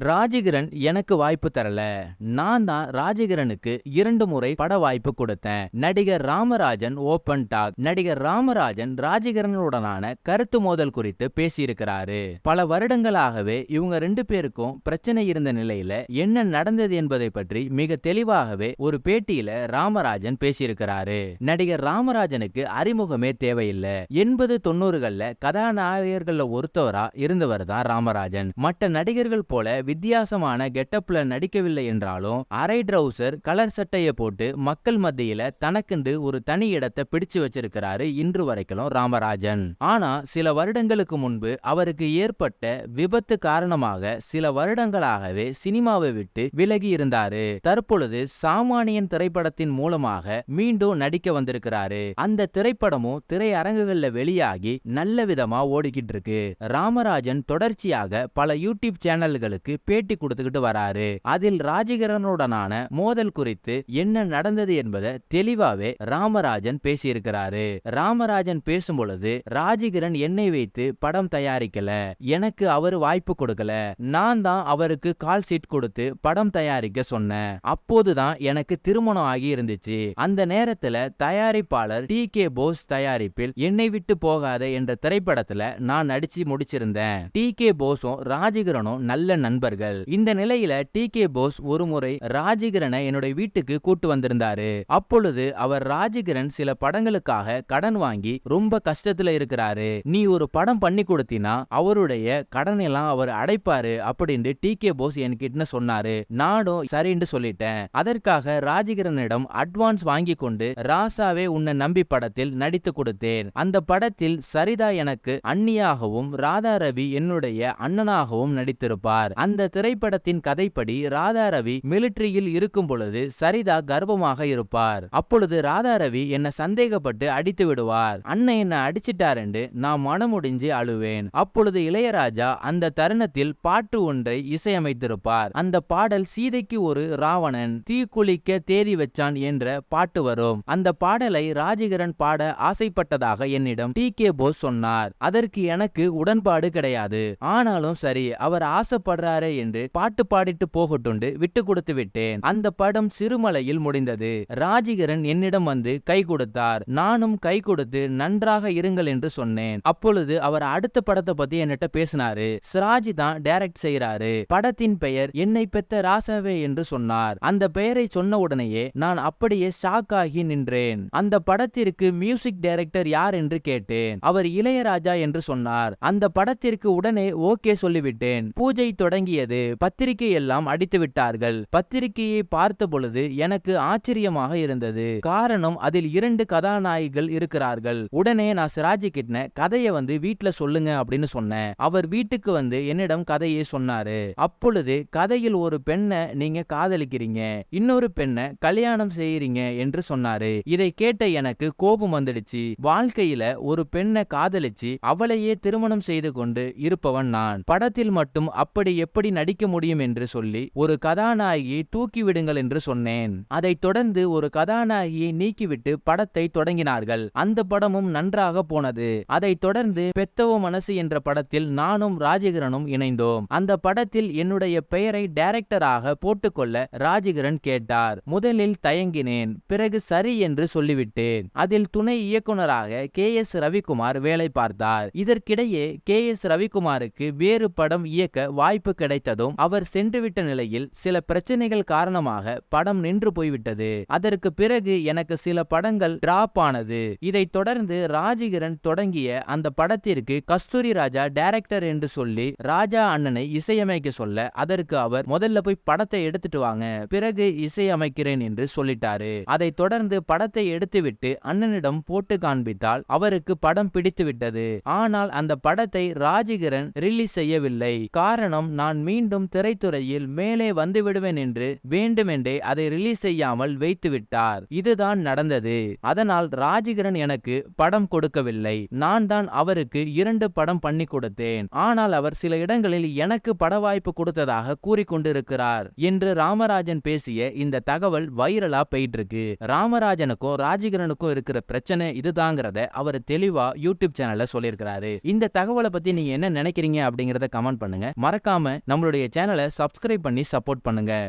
ராஜகிரண் எனக்கு வாய்ப்பு தரல. நான் தான் ராஜகிரனுக்கு இரண்டு முறை பட வாய்ப்பு கொடுத்தேன். நடிகர் ராமராஜன் ஓபன் டாக் நடிகர் ராமராஜன் ராஜகிரனுடனான கருத்து மோதல் குறித்து பேசியிருக்கிறாரு. பல வருடங்களாகவே இவங்க ரெண்டு பேருக்கும் பிரச்சனை இருந்த நிலையில என்ன நடந்தது என்பதை பற்றி மிக தெளிவாகவே ஒரு பேட்டியில ராமராஜன் பேசியிருக்கிறாரு. நடிகர் ராமராஜனுக்கு அறிமுகமே தேவையில்லை. எண்பது தொண்ணூறுகள்ல கதாநாயகர்கள்ல ஒருத்தவரா இருந்தவர் தான் ராமராஜன். மற்ற நடிகர்கள் போல வித்தியாசமான கெட்டப்ல நடிக்கவில்லை என்றாலும் அரை ட்ரவுசர் கலர் சட்டையை போட்டு மக்கள் மத்தியில தனக்கென்று ஒரு தனி இடத்தை பிடிச்சு வச்சிருக்கிறாரு இன்று வரைக்கும் ராமராஜன். ஆனா சில வருடங்களுக்கு முன்பு அவருக்கு ஏற்பட்ட விபத்து காரணமாக சில வருடங்களாகவே சினிமாவை விட்டு விலகி இருந்தாரு. தற்பொழுது சாமானியன் திரைப்படத்தின் மூலமாக மீண்டும் நடிக்க வந்திருக்கிறாரு. அந்த திரைப்படமும் திரையரங்குகள்ல வெளியாகி நல்ல விதமா ஓடிக்கிட்டு இருக்கு. ராமராஜன் தொடர்ச்சியாக பல யூடியூப் சேனல்களுக்கு பேட்டி கொடுத்துக்கிட்டு வராரு. அதில் ராஜகிரனுடனான மோதல் குறித்து என்ன நடந்தது என்பதை தெளிவாவே ராமராஜன் பேசியிருக்கிறாரு. ராமராஜன் பேசும் பொழுது ராஜகிரன் என்னை வைத்து படம் தயாரிக்கல. எனக்கு அவர் வாய்ப்பு கொடுக்கல. நான் தான் அவருக்கு கால் சீட் கொடுத்து படம் தயாரிக்க சொன்னேன். அப்போதுதான் எனக்கு திருமணம் ஆகி இருந்துச்சு. அந்த நேரத்துல தயாரிப்பாளர் டி. கே. போஸ் தயாரிப்பில் என்னை விட்டு போகாத என்ற திரைப்படத்துல நான் நடிச்சு முடிச்சிருந்தேன். டி. கே. போஸும் ராஜகிரனும் நல்ல நண்பர்கள். இந்த நிலையில டி கே போஸ் ஒரு முறை ராஜகிரனை என்னுடைய வீட்டுக்கு கூட்டு வந்திருந்தாரு. அப்பொழுது அவர் ராஜகிரன் சில படங்களுக்காக கடன் வாங்கி ரொம்ப கஷ்டத்துல இருக்கிறாரு. நீ ஒரு படம் பண்ணி கொடுத்தினா அவருடைய கடன் எல்லாம் அவர் அடைப்பாரு அப்படின்னு டி கே போஸ் என்கிட்ட சொன்னாரு. நானும் சரின்னு சொல்லிட்டேன். அதற்காக ராஜகிரனிடம் அட்வான்ஸ் வாங்கி கொண்டு ராசாவே உன்னை நம்பி படத்தில் நடித்து கொடுத்தேன். அந்த படத்தில் சரிதா எனக்கு அன்னியாகவும் ராதா ரவி என்னுடைய அண்ணனாகவும் நடித்திருப்பார். அந்த திரைப்படத்தின் கதைப்படி ராதா ரவி மிலிட்டரியில் இருக்கும் பொழுது சரிதா கர்ப்பமாக இருப்பார். அப்பொழுது ராதா ரவி என்ன சந்தேகப்பட்டு அடித்து விடுவார். அண்ணன் என்ன அடிச்சிட்டாருண்டு நான் மனமுடிஞ்சு அழுவேன். அப்பொழுது இளையராஜா அந்த தருணத்தில் பாட்டு ஒன்றை இசையமைத்திருப்பார். அந்த பாடல் சீதைக்கு ஒரு ராவணன் தீக்குளிக்க தேதி வச்சான் என்ற பாட்டு வரும். அந்த பாடலை ராஜகிரண் பாட ஆசைப்பட்டதாக என்னிடம் டி. கே. போஸ் சொன்னார். அதற்கு எனக்கு உடன்பாடு கிடையாது. ஆனாலும் சரி அவர் ஆசைப்படுறார் என்று பாட்டு பாடிட்டு போகட்டுண்டு விட்டு கொடுத்து விட்டேன். அந்த படம் சிறுமலையில் முடிந்தது. ராஜிகரன் என்னிடம் வந்து கை கொடுத்தார். நானும் கை கொடுத்து நன்றாக இருங்கள் என்று சொன்னேன். அப்பொழுது அவர் அடுத்த படத்தை பத்தி என்னட்ட பேசினாரு. சிராஜி தான் டைரக்ட் செய்யறாரு படத்தின் பெயர் என்னை பெத்த ராசாவே என்று சொன்னார். அந்த பெயரை சொன்ன உடனேயே நான் அப்படியே ஷாக் ஆகி நின்றேன். அந்த படத்திற்கு மியூசிக் டைரக்டர் யார் என்று கேட்டேன். அவர் இளையராஜா என்று சொன்னார். அந்த படத்திற்கு உடனே ஓகே சொல்லிவிட்டேன். பூஜை தொடங்கி தொடங்கியது பத்திரிகை எல்லாம் அடித்து விட்டார்கள். பத்திரிகையை பார்த்த பொழுது எனக்கு ஆச்சரியமாக இருந்தது. காரணம் அதில் இரண்டு கதாநாயகிகள் இருக்கிறார்கள். உடனே நான் சிராஜி கிட்ட கதையை வந்து வீட்டுல சொல்லுங்க அப்படின்னு சொன்னேன். அவர் வீட்டுக்கு வந்து என்னிடம் கதையை சொன்னாரு. அப்பொழுது கதையில் ஒரு பெண்ணை நீங்க காதலிக்கிறீங்க. இன்னொரு பெண்ணை கல்யாணம் செய்யறீங்க என்று சொன்னாரு. இதை கேட்ட எனக்கு கோபம் வந்துடுச்சு. வாழ்க்கையில ஒரு பெண்ணை காதலிச்சு அவளையே திருமணம் செய்து கொண்டு இருப்பவன் நான். படத்தில் மட்டும் அப்படி எப்படி நடிக்க முடியும் என்று சொல்லி ஒரு கதாநாயகியை தூக்கி விடுங்கள் என்று சொன்னேன். அதைத் தொடர்ந்து ஒரு கதாநாயகியை நீக்கிவிட்டு படத்தை தொடங்கினார்கள். அந்த படமும் நன்றாக போனது. அதைத் தொடர்ந்து பெத்தவோ மனசு என்ற படத்தில் நானும் ராஜகிரனும் இணைந்தோம். அந்த படத்தில் என்னுடைய பெயரை டைரக்டராக போட்டுக்கொள்ள ராஜகிரன் கேட்டார். முதலில் தயங்கினேன். பிறகு சரி என்று சொல்லிவிட்டேன். அதில் துணை இயக்குனராக கே எஸ் ரவிக்குமார் வேலை பார்த்தார். இதற்கிடையே கே எஸ் ரவிக்குமாருக்கு வேறு படம் இயக்க வாய்ப்பு கிடைத்ததும் அவர் சென்றுவிட்ட நிலையில் சில பிரச்சனைகள் காரணமாக படம் நின்று போய்விட்டது. அதற்கு பிறகு எனக்கு சில படங்கள் டிராப் ஆனது. இதைத் தொடர்ந்து ராஜகிரண் தொடங்கிய அந்த படத்திற்கு கஸ்தூரி ராஜா டைரக்டர் என்று சொல்லி ராஜா அண்ணனை இசையமைக்க சொல்ல அதற்கு அவர் முதல்ல போய் படத்தை எடுத்துட்டு வாங்க பிறகு இசையமைக்கிறேன் என்று சொல்லிட்டாரு. அதைத் தொடர்ந்து படத்தை எடுத்துவிட்டு அண்ணனிடம் போட்டு காண்பித்தால் அவருக்கு படம் பிடித்து விட்டது ஆனால் அந்த படத்தை ராஜகிரண் ரிலீஸ் செய்யவில்லை. காரணம் நான் நான் மீண்டும் திரைத்துறையில் மேலே வந்து விடுவேன் என்று வேண்டுமென்றே அதை ரிலீஸ் செய்யாமல் வைத்துவிட்டார். இதுதான் நடந்தது. அதனால் ராஜகிரண் எனக்கு படம் கொடுக்கவில்லை. நான் தான் அவருக்கு இரண்டு படம் பண்ணி கொடுத்தேன். ஆனால் அவர் சில இடங்களில் எனக்கு பட வாய்ப்பு கொடுத்ததாக கூறிக்கொண்டிருக்கிறார். என்று ராமராஜன் பேசிய இந்த தகவல் வைரலா போயிட்டு இருக்கு ராமராஜனுக்கும் ராஜகிரனுக்கும் இருக்கிற பிரச்சனை இதுதாங்கிறத அவர் தெளிவா யூடியூப் சேனல்ல சொல்லியிருக்கிறாரு. இந்த தகவலை பத்தி நீங்க என்ன நினைக்கிறீங்க அப்படிங்கறத கமெண்ட் பண்ணுங்க. மறக்காம நம்மளுடைய சேனலை சப்ஸ்கிரைப் பண்ணி சப்போர்ட் பண்ணுங்கள்